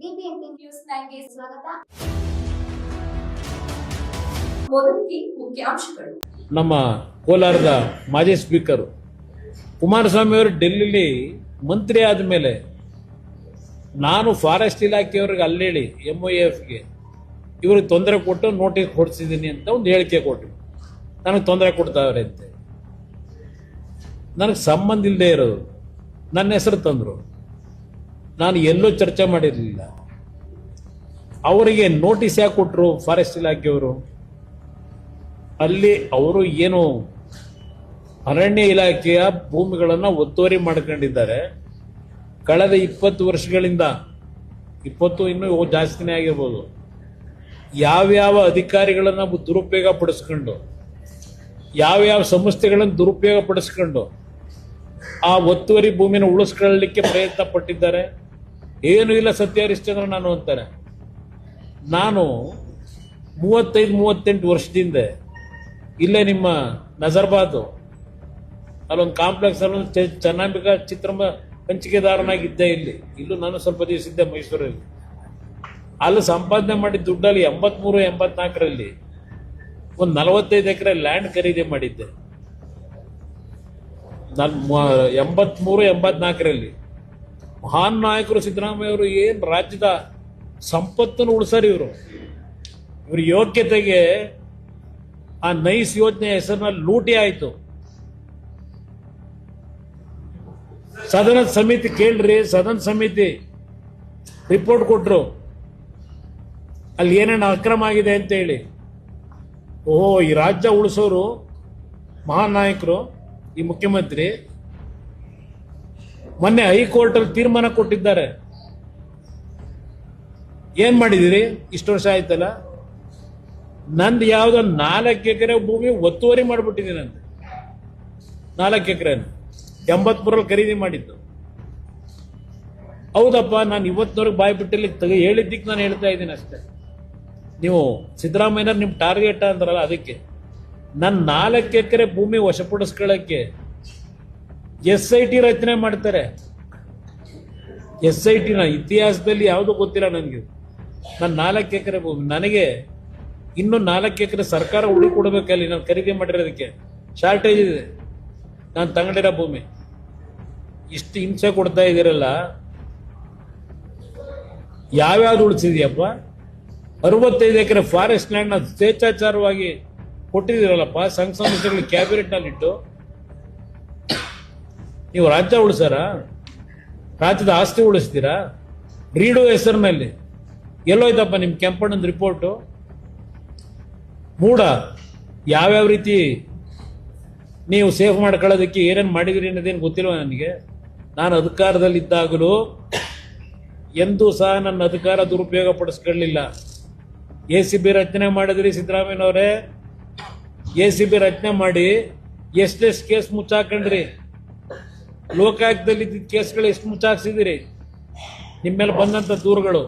News ಸ್ವಾಗತ. ಮುಖ್ಯಾಂಶಗಳು. ನಮ್ಮ ಕೋಲಾರದ ಮಾಜಿ ಸ್ಪೀಕರ್ ಕುಮಾರಸ್ವಾಮಿ ಅವರು ಡೆಲ್ಲಿಲಿ ಮಂತ್ರಿ ಆದಮೇಲೆ ನಾನು ಫಾರೆಸ್ಟ್ ಇಲಾಖೆಯವ್ರಿಗೆ ಅಲ್ಲೇಳಿ ಎಂ ಒ ಎಫ್ಗೆ ಇವ್ರಿಗೆ ತೊಂದರೆ ಕೊಟ್ಟು ನೋಟಿಸ್ ಕೊಡ್ಸಿದ್ದೀನಿ ಅಂತ ಒಂದು ಹೇಳಿಕೆ ಕೊಟ್ಟರು. ನನಗೆ ತೊಂದರೆ ಕೊಡ್ತಾವ್ರೆ ಅಂತೆ. ನನಗೆ ಸಂಬಂಧ ಇಲ್ಲದೆ ಇರೋದು ನನ್ನ ಹೆಸರು ತಂದರು. ನಾನು ಎಲ್ಲೂ ಚರ್ಚೆ ಮಾಡಿರಲಿಲ್ಲ. ಅವರಿಗೆ ನೋಟಿಸ್ ಯಾಕೆ ಕೊಟ್ಟರು ಫಾರೆಸ್ಟ್ ಇಲಾಖೆಯವರು ಅಲ್ಲಿ ಅವರು ಏನು ಅರಣ್ಯ ಇಲಾಖೆಯ ಭೂಮಿಗಳನ್ನು ಒತ್ತುವರಿ ಮಾಡ್ಕೊಂಡಿದ್ದಾರೆ. ಕಳೆದ ಇಪ್ಪತ್ತು ವರ್ಷಗಳಿಂದ, ಇಪ್ಪತ್ತು ಇನ್ನೂ ಜಾಸ್ತಿನೇ ಆಗಿರ್ಬೋದು. ಯಾವ್ಯಾವ ಅಧಿಕಾರಿಗಳನ್ನು ದುರುಪಯೋಗ ಪಡಿಸ್ಕೊಂಡು, ಯಾವ್ಯಾವ ಸಂಸ್ಥೆಗಳನ್ನು ದುರುಪಯೋಗ ಪಡಿಸ್ಕೊಂಡು ಆ ಒತ್ತುವರಿ ಭೂಮಿನ ಉಳಿಸ್ಕೊಳ್ಳಲಿಕ್ಕೆ ಪ್ರಯತ್ನ ಪಟ್ಟಿದ್ದಾರೆ. ಏನು ಇಲ್ಲ ಸತ್ಯ ಹರಿಶ್ಚಂದ್ರ ನಾನು ಅಂತಾರೆ. ನಾನು ಮೂವತ್ತೈದು, ಮೂವತ್ತೆಂಟು ವರ್ಷದಿಂದ ಇಲ್ಲೇ ನಿಮ್ಮ ನಜರ್ಬಾದು. ಅಲ್ಲೊಂದು ಕಾಂಪ್ಲೆಕ್ಸ್ ಅಲ್ಲೊಂದು ಚೆನ್ನಾಗಿ ಚಿತ್ರ ಹಂಚಿಕೆದಾರನಾಗಿದ್ದೆ ಇಲ್ಲಿ. ಇಲ್ಲೂ ನಾನು ಸ್ವಲ್ಪ ದಿವಸ ಇದ್ದೆ ಮೈಸೂರಲ್ಲಿ. ಅಲ್ಲಿ ಸಂಪಾದನೆ ಮಾಡಿದ ದುಡ್ಡಲ್ಲಿ ಎಂಬತ್ಮೂರು, ಎಂಬತ್ನಾಲ್ಕರಲ್ಲಿ ಒಂದು ನಲವತ್ತೈದು ಎಕರೆ ಲ್ಯಾಂಡ್ ಖರೀದಿ ಮಾಡಿದ್ದೆ. ನಾನು ಎಂಬತ್ಮೂರು, ಎಂಬತ್ನಾಲ್ಕರಲ್ಲಿ. ಮಹಾನ್ ನಾಯಕರು ಸಿದ್ದರಾಮಯ್ಯ ಅವರು ಏನು ರಾಜ್ಯದ ಸಂಪತ್ತನ್ನು ಉಳಿಸಾರ ಇವರು? ಇವ್ರ ಯೋಗ್ಯತೆಗೆ ಆ ನೈಸ್ ಯೋಜನೆ ಹೆಸರಿನಲ್ಲಿ ಲೂಟಿ ಆಯಿತು. ಸದನ ಸಮಿತಿ ಕೇಳ್ರಿ, ಸದನ ಸಮಿತಿ ರಿಪೋರ್ಟ್ ಕೊಟ್ರು. ಅಲ್ಲಿ ಏನೇನು ಅಕ್ರಮ ಆಗಿದೆ ಅಂತ ಹೇಳಿ. ಓಹೋ, ಈ ರಾಜ್ಯ ಉಳಿಸೋರು ಮಹಾನ್ ನಾಯಕರು, ಈ ಮುಖ್ಯಮಂತ್ರಿ ಮೊನ್ನೆ ಹೈಕೋರ್ಟ್ ಅಲ್ಲಿ ತೀರ್ಮಾನ ಕೊಟ್ಟಿದ್ದಾರೆ. ಏನ್ ಮಾಡಿದಿರಿ? ಇಷ್ಟು ವರ್ಷ ಆಯ್ತಲ್ಲ? ನಂದು ಯಾವ್ದೋ ನಾಲ್ಕು ಎಕರೆ ಭೂಮಿ ಒತ್ತುವರಿ ಮಾಡಿಬಿಟ್ಟಿದ್ದೀನಿ ನಾಲ್ಕು ಎಕರೆ ಎಂಬತ್ಮೂರಲ್ಲಿ ಖರೀದಿ ಮಾಡಿದ್ದು. ಹೌದಪ್ಪ, ನಾನು ಇವತ್ತಿನವ್ರಿಗೆ ಬಾಯಿ ಬಿಟ್ಟಲ್ಲಿ ತೆಗೆ ಹೇಳಿದ್ದಕ್ಕೆ ನಾನು ಹೇಳ್ತಾ ಇದ್ದೀನಿ ಅಷ್ಟೇ. ನೀವು ಸಿದ್ದರಾಮಯ್ಯನ ನಿಮ್ಮ ಟಾರ್ಗೆಟ್ ಅಂದ್ರಲ್ಲ ಅದಕ್ಕೆ. ನನ್ನ ನಾಲ್ಕು ಎಕರೆ ಭೂಮಿ ವಶಪಡಿಸ್ಕೊಳ್ಳೋಕ್ಕೆ ಎಸ್ ಐ ಟಿ ರಚನೆ ಮಾಡ್ತಾರೆ. ಎಸ್ ಐ ಟಿನ ಇತಿಹಾಸದಲ್ಲಿ ಯಾವುದೂ ಗೊತ್ತಿಲ್ಲ ನನಗೆ. ನಾನು ನಾಲ್ಕು ಎಕರೆ ಭೂಮಿ, ನನಗೆ ಇನ್ನೂ ನಾಲ್ಕು ಎಕರೆ ಸರ್ಕಾರ ಉಳಿ ಕೊಡಬೇಕಲ್ಲಿ ನಾನು ಖರೀದಿ ಮಾಡಿರೋದಕ್ಕೆ. ಶಾರ್ಟೇಜ್ ಇದೆ. ನಾನು ತಗೊಂಡಿರೋ ಭೂಮಿ. ಇಷ್ಟು ಹಿಂಸೆ ಕೊಡ್ತಾ ಇದ್ದೀರಲ್ಲ ಯಾವ್ಯಾವ್ದು ಉಳಿಸಿದ್ಯಪ್ಪ? ಅರವತ್ತೈದು ಎಕರೆ ಫಾರೆಸ್ಟ್ ಲ್ಯಾಂಡ್ನ ಸ್ವೇಚ್ಛಾಚಾರವಾಗಿ ಕೊಟ್ಟಿದ್ದೀರಲ್ಲಪ್ಪ, ಸಂಘ ಸಂಸ್ಥೆಗಳು ಕ್ಯಾಬಿನೆಟ್ನಲ್ಲಿಟ್ಟು ನೀವು ರಾಜ್ಯ ಉಳಿಸಾರ ರಾಜ್ಯದ ಆಸ್ತಿ ಉಳಿಸ್ತೀರಾ? ರೀಡು ಹೆಸರಿನಲ್ಲಿ ಎಲ್ಲೋಯ್ತಪ್ಪ ನಿಮ್ಮ ಕೆಂಪಣ್ಣನ ರಿಪೋರ್ಟು ಮೂಡ, ಯಾವ್ಯಾವ ರೀತಿ ನೀವು ಸೇಫ್ ಮಾಡ್ಕೊಳ್ಳೋದಕ್ಕೆ ಏನೇನು ಮಾಡಿದಿರಿ ಅನ್ನೋದೇನು ಗೊತ್ತಿಲ್ವ ನನಗೆ? ನಾನು ಅಧಿಕಾರದಲ್ಲಿದ್ದಾಗಲೂ ಎಂದೂ ಸಹ ನನ್ನ ಅಧಿಕಾರ ದುರುಪಯೋಗ ಪಡಿಸ್ಕೊಳ್ಳಿಲ್ಲ. ಎ ಸಿ ಬಿ ರಚನೆ ಮಾಡಿದ್ರಿ ಸಿದ್ದರಾಮಯ್ಯನವರೇ. ಎ ಸಿ ಬಿ ರಚನೆ ಮಾಡಿ ಎಷ್ಟೆಷ್ಟು ಕೇಸ್ ಮುಚ್ಚಾಕೊಂಡ್ರಿ. ಲೋಕಾಯುಕ್ತದಲ್ಲಿ ಇದ್ದಿದ್ದ ಕೇಸ್ಗಳು ಎಷ್ಟು ಮುಚ್ಚಾಕ್ಸಿದ್ದೀರಿ ನಿಮ್ಮ ಮೇಲೆ ಬಂದಂಥ ದೂರುಗಳು.